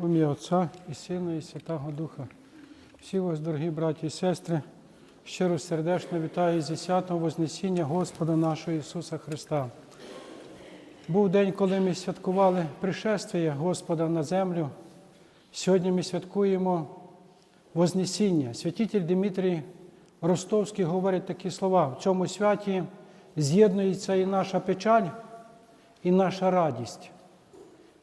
В ім'я Отця і Сина, і Святого Духа. Всі вас, дорогі браті і сестри, щиро сердечно вітаю зі святом Вознесіння Господа нашого Ісуса Христа. Був день, коли ми святкували пришествие Господа на землю. Сьогодні ми святкуємо Вознесіння. Святитель Дмитрій Ростовський говорить такі слова. В цьому святі з'єднується і наша печаль, і наша радість.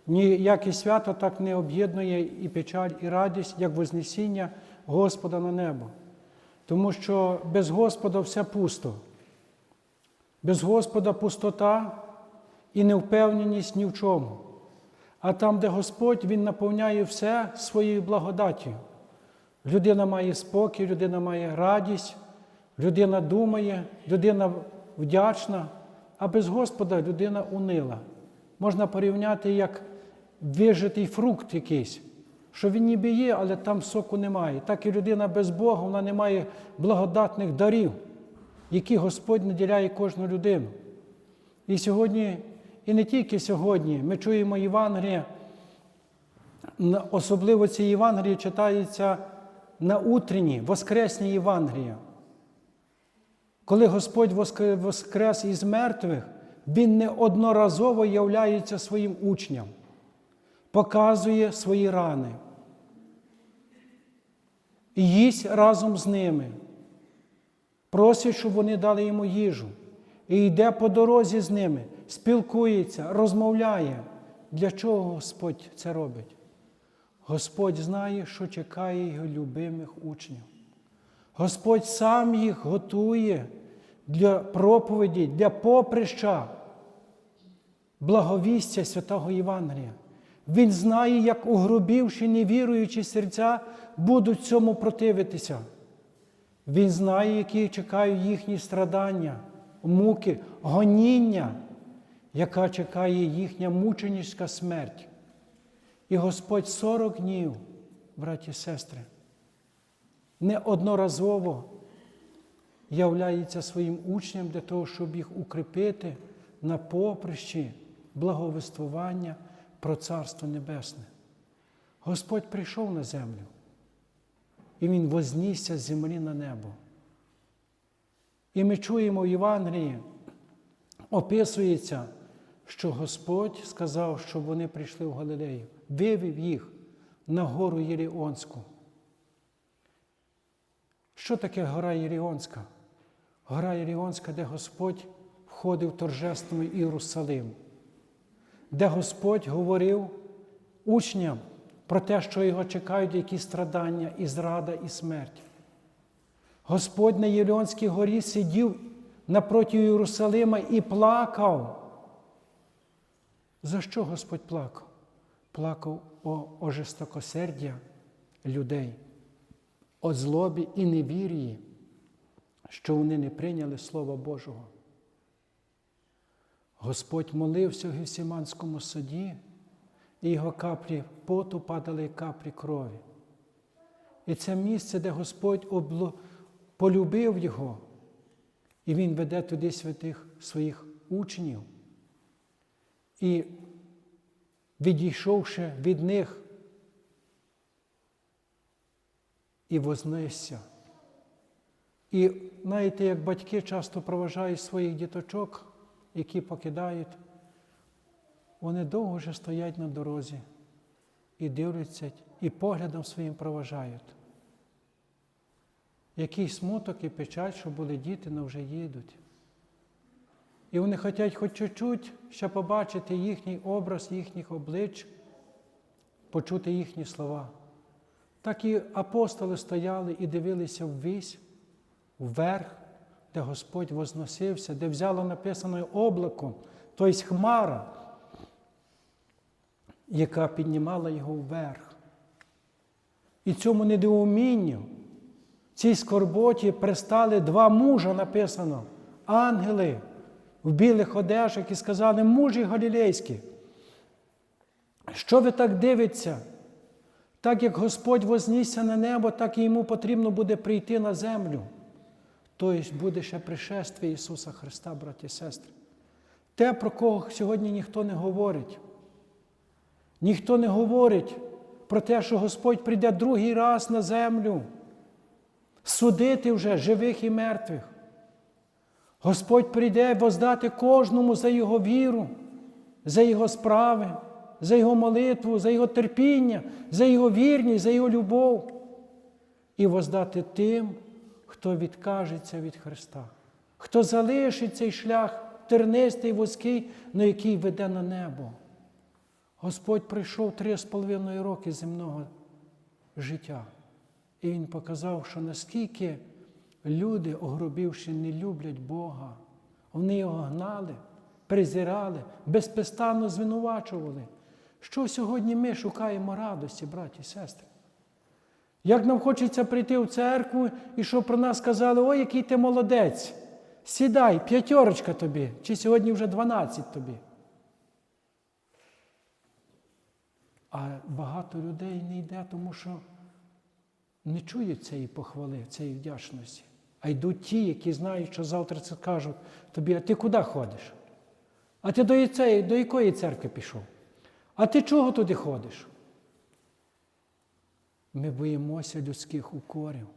Ніяке свято так не об'єднує і печаль, і радість, як Вознесіння Господа на небо. Тому що без Господа все пусто. Без Господа пустота і невпевненість ні в чому. А там, де Господь, Він наповняє все своєю благодаттю. Людина має спокій, людина має радість, людина думає, людина вдячна, а без Господа людина унила. Можна порівняти як вижитий фрукт якийсь, що він ніби є, але там соку немає. Так і людина без Бога, вона не має благодатних дарів, які Господь наділяє кожну людину. І сьогодні, і не тільки сьогодні, ми чуємо Євангелія, особливо ці Євангелії читаються на утренні, воскресні Євангелія. Коли Господь воскрес із мертвих, Він неодноразово являється своїм учням, показує свої рани. І їсть разом з ними, просить, щоб вони дали йому їжу. І йде по дорозі з ними, спілкується, розмовляє. Для чого Господь це робить? Господь знає, що чекає його любимих учнів. Господь сам їх готує для проповіді, для поприща, благовістя святого Євангелія. Він знає, як угробівши невіруючі серця, будуть цьому противитися. Він знає, які чекають їхні страдання, муки, гоніння, яка чекає їхня мученічська смерть. І Господь 40 днів, браті і сестри, неодноразово являється своїм учням для того, щоб їх укріпити на поприщі благовествування про Царство Небесне. Господь прийшов на землю, і Він вознісся з землі на небо. І ми чуємо в Євангелії, описується, що Господь сказав, щоб вони прийшли в Галилею, вивів їх на гору Єріонську. Що таке гора Єріонська? Гора Єріонська, де Господь входив в Єрусалим, де Господь говорив учням про те, що його чекають які страдання, і зрада, і смерть. Господь на Єріонській горі сидів напроти Єрусалима і плакав. За що Господь плакав? Плакав о жестокосердя людей, о злобі і невір'ї, що вони не прийняли Слова Божого. Господь молився в Гевсіманському саді, і його каплі поту падали як каплі крові. І це місце, де Господь обло... полюбив його, і Він веде туди святих своїх учнів. І відійшовши від них, і вознесся. І знаєте, як батьки часто проважають своїх діточок, які покидають, вони довго вже стоять на дорозі і дивляться, і поглядом своїм проважають. Який смуток і печаль, що були діти, але вже їдуть. І вони хочуть хоч чуть-чуть ще побачити їхній образ, їхніх облич, почути їхні слова. Так і апостоли стояли і дивилися ввись, вверх, де Господь возносився, де взяло написане облаком, тобто хмара, яка піднімала його вверх. І цьому недоумінню, цій скорботі пристали два мужа написано, ангели в білих одежах і сказали, мужі галілейські, що ви так дивиться? Так як Господь вознісся на небо, так і йому потрібно буде прийти на землю. Тобто буде ще пришествие Ісуса Христа, браті і сестри. Те, про кого сьогодні ніхто не говорить. Ніхто не говорить про те, що Господь прийде другий раз на землю, судити вже живих і мертвих. Господь прийде воздати кожному за його віру, за його справи, за його молитву, за його терпіння, за його вірність, за його любов. І воздати тим, хто відкажеться від Христа, хто залишить цей шлях тернистий вузький, на який веде на небо. Господь прийшов три з половиною роки земного життя. І Він показав, що наскільки люди, огробівши, не люблять Бога. Вони його гнали, презирали, безпестанно звинувачували. Що сьогодні ми шукаємо радості, браті і сестри? Як нам хочеться прийти в церкву і щоб про нас сказали, ой, який ти молодець, сідай, п'ятерочка тобі, чи сьогодні вже дванадцять тобі. А багато людей не йде, тому що не чують цієї похвали, цієї вдячності. А йдуть ті, які знають, що завтра це кажуть тобі, а ти куди ходиш? А ти до, цієї, до якої церкви пішов? А ти чого туди ходиш? Ми боїмося людських укорів.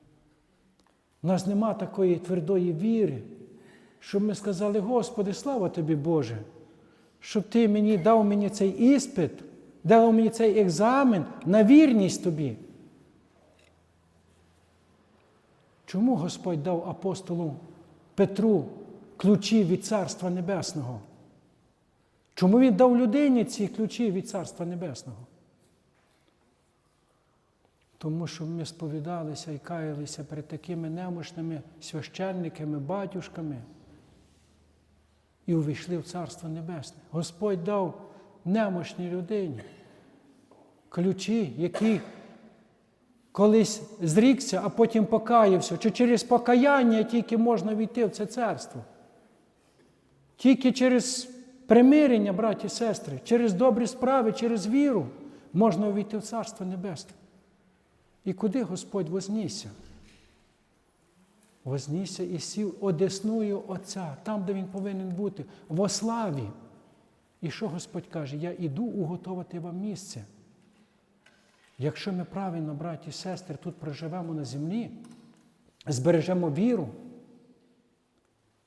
У нас нема такої твердої віри, щоб ми сказали, Господи, слава тобі, Боже, щоб Ти мені дав мені цей іспит, дав мені цей екзамен на вірність тобі. Чому Господь дав апостолу Петру ключі від Царства Небесного? Чому Він дав людині ці ключі від Царства Небесного? Тому що ми сповідалися і каялися перед такими немощними священниками, батюшками і увійшли в Царство Небесне. Господь дав немощній людині ключі, які колись зрікся, а потім покаявся, чи через покаяння тільки можна війти в це царство. Тільки через примирення, браті і сестри, через добрі справи, через віру можна увійти в Царство Небесне. І куди Господь вознісся? Вознісся і сів одесною Отця, там, де Він повинен бути, в ославі. І що Господь каже? Я іду уготовати вам місце. Якщо ми правильно, браті і сестри, тут проживемо на землі, збережемо віру,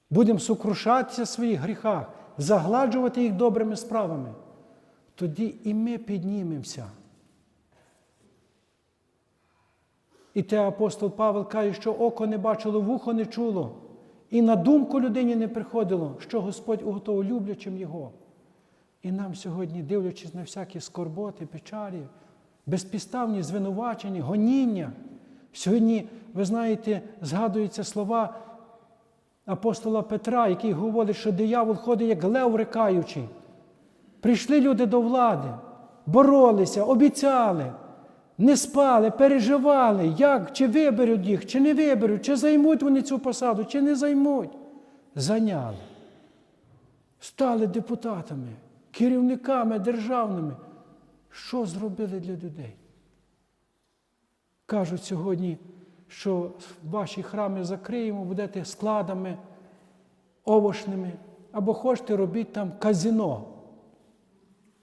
будемо сукрушатися в своїх гріхах, загладжувати їх добрими справами, тоді і ми піднімемося. І те апостол Павел каже, що око не бачило, вухо не чуло, і на думку людині не приходило, що Господь уготовив люблячим Його. І нам сьогодні, дивлячись на всякі скорботи, печалі, безпідставні звинувачення, гоніння. Сьогодні, ви знаєте, згадуються слова апостола Петра, який говорить, що диявол ходить як лев рикаючий. Прийшли люди до влади, боролися, обіцяли, не спали, переживали, як, чи виберуть їх, чи не виберуть, чи займуть вони цю посаду, чи не займуть. Зайняли. Стали депутатами, керівниками державними. Що зробили для людей? Кажуть сьогодні, що ваші храми закриємо, будете складами овочними, або хочете робіть там казино.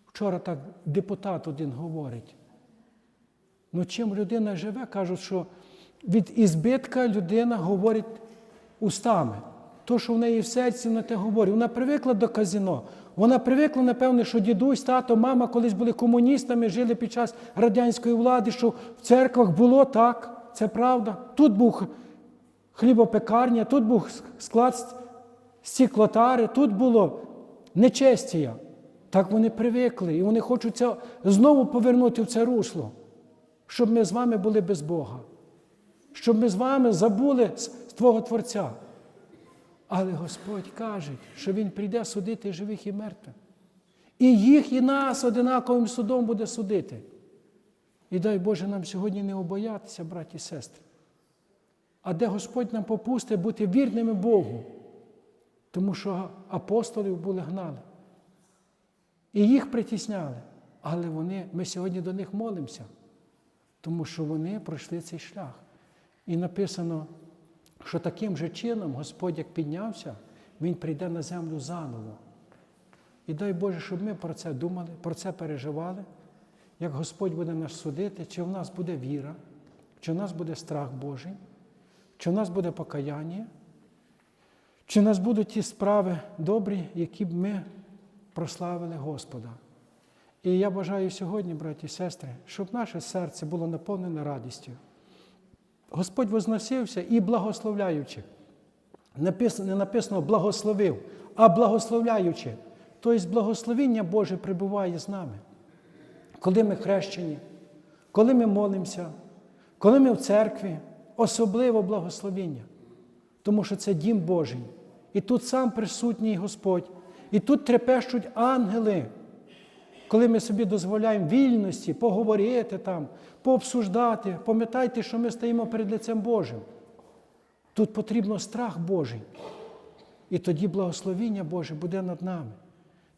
Вчора так депутат один говорить. Ну, чим людина живе, кажуть, що від ізбитка людина говорить устами. То, що в неї в серці, вона те говорить. Вона привикла до казино. Вона привикла, напевне, що дідусь, тато, мама колись були комуністами, жили під час радянської влади, що в церквах було так, це правда. Тут був хлібопекарня, тут був склад стіклотари, тут було нечестія. Так вони привикли, і вони хочуть це знову повернути в це русло, щоб ми з вами були без Бога, щоб ми з вами забули Твого Творця. Але Господь каже, що Він прийде судити живих і мертвих. І їх, і нас одинаковим судом буде судити. І дай Боже нам сьогодні не обоятися, браті і сестри. А де Господь нам попустить бути вірними Богу, тому що апостолів були гнали. І їх притісняли. Але вони, ми сьогодні до них молимося, тому що вони пройшли цей шлях. І написано, що таким же чином Господь, як піднявся, Він прийде на землю заново. І дай Боже, щоб ми про це думали, про це переживали як Господь буде нас судити, чи в нас буде віра, чи в нас буде страх Божий, чи в нас буде покаяння, чи в нас будуть ті справи добрі, які б ми прославили Господа. І я бажаю сьогодні, браті і сестри, щоб наше серце було наповнене радістю. Господь возносився і благословляючи. Не написано благословив, а благословляючи. Тобто благословіння Боже прибуває з нами. Коли ми хрещені, коли ми молимося, коли ми в церкві, особливо благословіння. Тому що це дім Божий. І тут сам присутній Господь, і тут трепещуть ангели. Коли ми собі дозволяємо вільності поговорити там, пообсуждати, пам'ятайте, що ми стоїмо перед лицем Божим. Тут потрібно страх Божий. І тоді благословіння Боже буде над нами.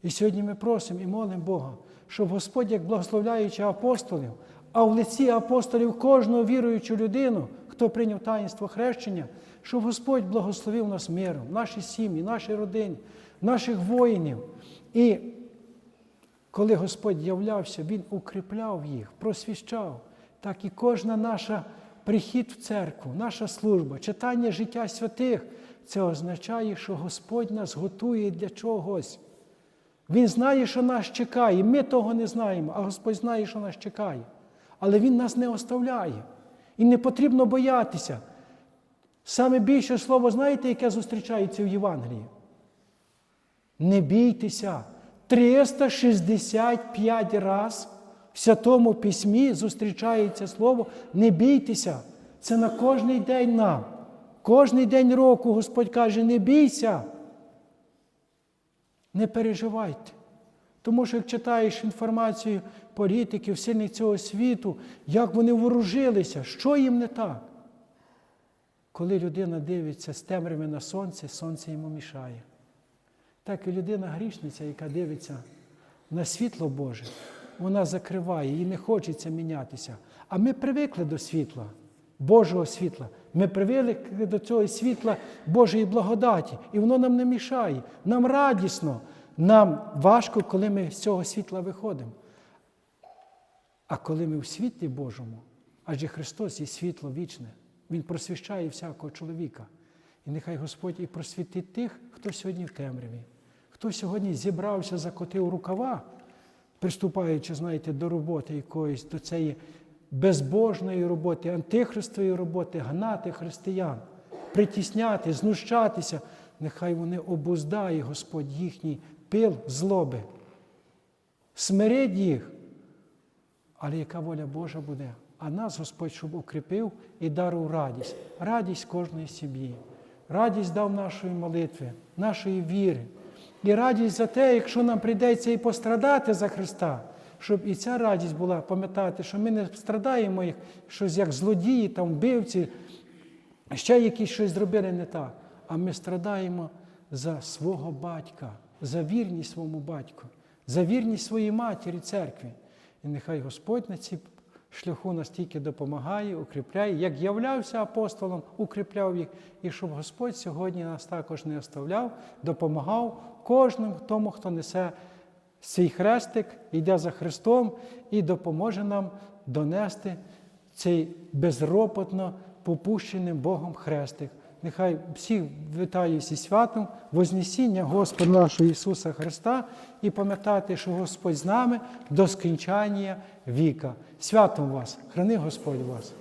І сьогодні ми просимо і молимо Бога, щоб Господь, як благословляючи апостолів, а в лиці апостолів кожного віруючу людину, хто прийняв таїнство хрещення, щоб Господь благословив нас миром, наші сім'ї, наші родини, наших воїнів. І коли Господь являвся, Він укріпляв їх, просвіщав. Так і кожна наша прихід в церкву, наша служба, читання життя святих, це означає, що Господь нас готує для чогось. Він знає, що нас чекає. Ми того не знаємо, а Господь знає, що нас чекає. Але Він нас не оставляє. І не потрібно боятися. Саме більше слово, знаєте, яке зустрічається в Євангелії? Не бійтеся. 365 раз в Святому Письмі зустрічається слово не бійтеся. Це на кожний день нам. Кожний день року Господь каже, не бійся. Не переживайте. Тому що як читаєш інформацію політиків, сильних цього світу, як вони вооружилися, що їм не так? Коли людина дивиться з темряви на сонце, сонце йому мішає. Так і людина грішниця, яка дивиться на світло Боже, вона закриває, їй не хочеться мінятися. А ми привикли до світла, Божого світла. Ми привикли до цього світла Божої благодаті, і воно нам не мішає. Нам радісно, нам важко, коли ми з цього світла виходимо. А коли ми в світлі Божому, адже Христос є світло вічне, Він просвіщає всякого чоловіка. І нехай Господь і просвітить тих, хто сьогодні в темряві, хто сьогодні зібрався, закотив рукава, приступаючи, знаєте, до роботи якоїсь, до цієї безбожної роботи, антихристової роботи, гнати християн, притісняти, знущатися. Нехай вони обуздає Господь їхній пил злоби. Смирить їх. Але яка воля Божа буде? А нас Господь, щоб укріпив і дарував радість, радість кожної сім'ї, радість дав нашої молитви, нашої віри. І радість за те, якщо нам прийдеться і пострадати за Христа, щоб і ця радість була, пам'ятати, що ми не страдаємо як щось як злодії, там, вбивці, ще якісь щось зробили не так. А ми страдаємо за свого батька, за вірність своєму батьку, за вірність своїй матері церкві. І нехай Господь на цій шляху настільки допомагає, укріпляє, як являвся апостолом, укріпляв їх, і щоб Господь сьогодні нас також не оставляв, допомагав кожному тому, хто несе свій хрестик, йде за Христом і допоможе нам донести цей безропотно попущеним Богом хрестик. Нехай всіх вітаю зі святом, Вознесіння Господа нашого Ісуса Христа і пам'ятати, що Господь з нами до скінчання віка. Святом вас, храни Господь вас.